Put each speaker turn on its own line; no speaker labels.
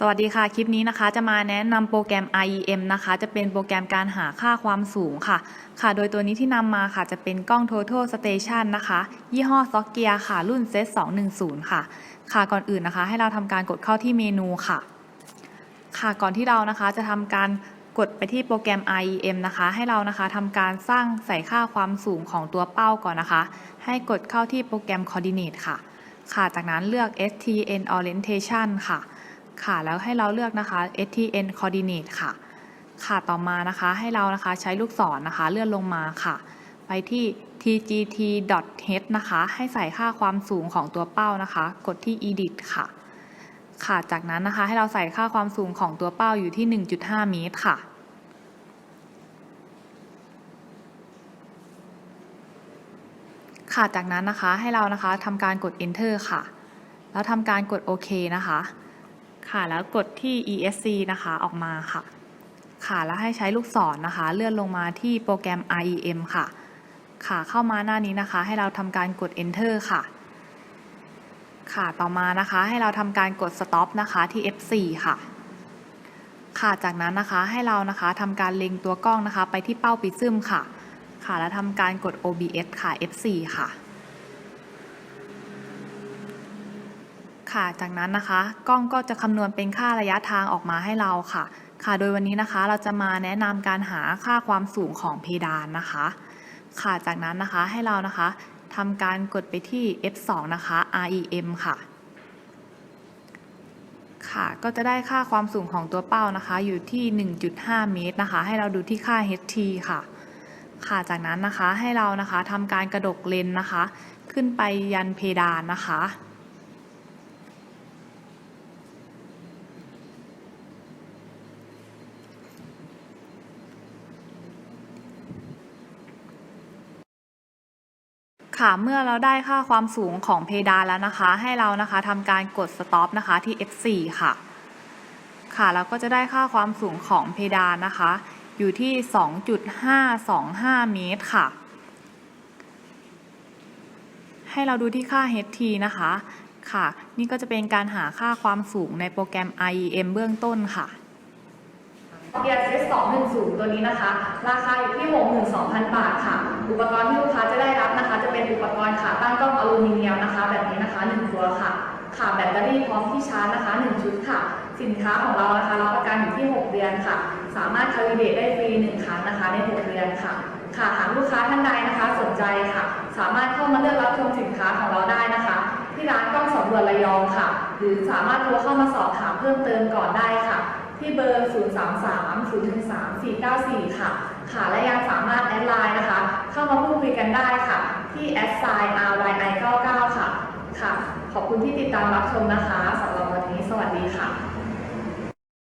สวัสดีค่ะ คลิปนี้นะคะจะมาแนะนำโปรแกรม IEM นะคะ จะเป็นโปรแกรมการหาค่าความสูงค่ะ ค่ะ โดยตัวนี้ที่นำมาค่ะจะเป็นกล้อง Total Station นะคะ ยี่ห้อ s o c k e a ค่ะ รุ่น Z 210 ค่ะ ค่ะ ก่อนอื่นนะคะ ให้เราทำการกดเข้าที่เมนูค่ะ ค่ะ ก่อนที่เรานะคะจะทำการกดไปที่โปรแกรม IEM นะคะ ให้เรานะคะทำการสร้างใส่ค่าความสูงของตัวเป้าก่อนนะคะ ให้กดเข้าที่โปรแกรม Coordinate ค่ะ ค่ะ จากนั้นเลือก STN Orientation ค่ะ ค่ะ แล้วให้เราเลือกนะคะ STN Coordinate ค่ะ ค่ะต่อมานะคะให้เรานะคะใช้ลูกศรนะคะ เลื่อนลงมาค่ะ ไปที่ tgt.h นะคะ ให้ใส่ค่าความสูงของตัวเป้านะคะ กดที่ edit ค่ะ ค่ะจากนั้นนะคะให้เราใส่ค่าความสูงของตัวเป้าอยู่ที่ 1.5 เมตรค่ะค่ะจากนั้นนะคะให้เรานะคะทำการกด enter ค่ะ แล้วทำการกดโอเคนะคะ ค่ะแล้วกดที่ ESC นะคะออกมาค่ะ ค่ะแล้วให้ใช้ลูกศรนนะคะ เลื่อนลงมาที่โปรแกรม IEM ค่ะ ค่ะเข้ามาหน้านี้นะคะ ให้เราทำการกด Enter ค่ะ ค่ะต่อมานะคะให้เราทำการกด Stop นะคะที่ F4 ค่ะ ค่ะจากนั้นนะคะให้เรานะคะทำการเล็งตัวกล้องนะคะ ไปที่เป้าปิซึมค่ะ ค่ะแล้วทำการกด OBS ค่ะ F4 ค่ะ ค่ะ จากนั้นนะคะกล้องก็จะคำนวณเป็นค่าระยะทางออกมาให้เราค่ะ ค่ะ โดยวันนี้นะคะเราจะมาแนะนำการหาค่าความสูงของเพดานนะคะ ค่ะ จากนั้นนะคะให้เรานะคะทำการกดไปที่ F2 นะคะ REM ค่ะ ค่ะ ก็จะได้ค่าความสูงของตัวเป้านะคะ อยู่ที่ 1.5 เมตรนะคะ ให้เราดูที่ค่า HT ค่ะ ค่ะ จากนั้นนะคะให้เรานะคะทำการกระดกเลนนะคะ ขึ้นไปยันเพดานนะคะ ค่ะเมื่อเราได้ค่าความสูงของเพดานแล้วนะคะ ให้เรานะคะทำการกด stop นะคะที่ F4 ค่ะ ค่ะแล้วก็จะได้ค่าความสูงของเพดานนะคะ อยู่ที่ 2.525 เมตรค่ะ ให้เราดูที่ค่า HT นะคะ ค่ะ นี่ก็จะเป็นการหาค่าความสูงในโปรแกรม IEM เบื้องต้นค่ะ
เกียร์เซต210 ตัวนี้นะคะ ราคาอยู่ที่ 62,000 บาทค่ะ อุปกรณ์ที่ลูกค้าจะได้รับนะคะ จะเป็นอุปกรณ์ขาตั้งกล้องอลูมิเนียมนะคะ แบบนี้นะคะ1ตัวค่ะค่ะแบตเตอรี่พร้อมที่ชาร์จนะคะ 1 ชุดค่ะ สินค้าของเรานะคะรับประกันอยู่ที่ 6 เดือนค่ะ สามารถคาลิเบตได้ฟรี 1 ครั้งนะคะ ใน 6 เดือนค่ะ ค่ะหากลูกค้าท่านใดนะคะสนใจค่ะ สามารถเข้ามาเลือกรับชมสินค้าของเราได้นะคะ ที่ร้านกล้องสำรวจระยองค่ะ หรือสามารถโทรเข้ามาสอบถามเพิ่มเติมก่อนได้ค่ะ ที่เบอร์ 0 3 3 0 1 3 4 9 4 ค่ะ ค่ะ และยังสามารถแอดไลน์นะคะ เข้ามาพูดคุยกันได้ค่ะ ที่แอดไซน์ RYI 99ค่ะ ค่ะ ขอบคุณที่ติดตามรับชมนะคะสำหรับวันนี้ สวัสดีค่ะ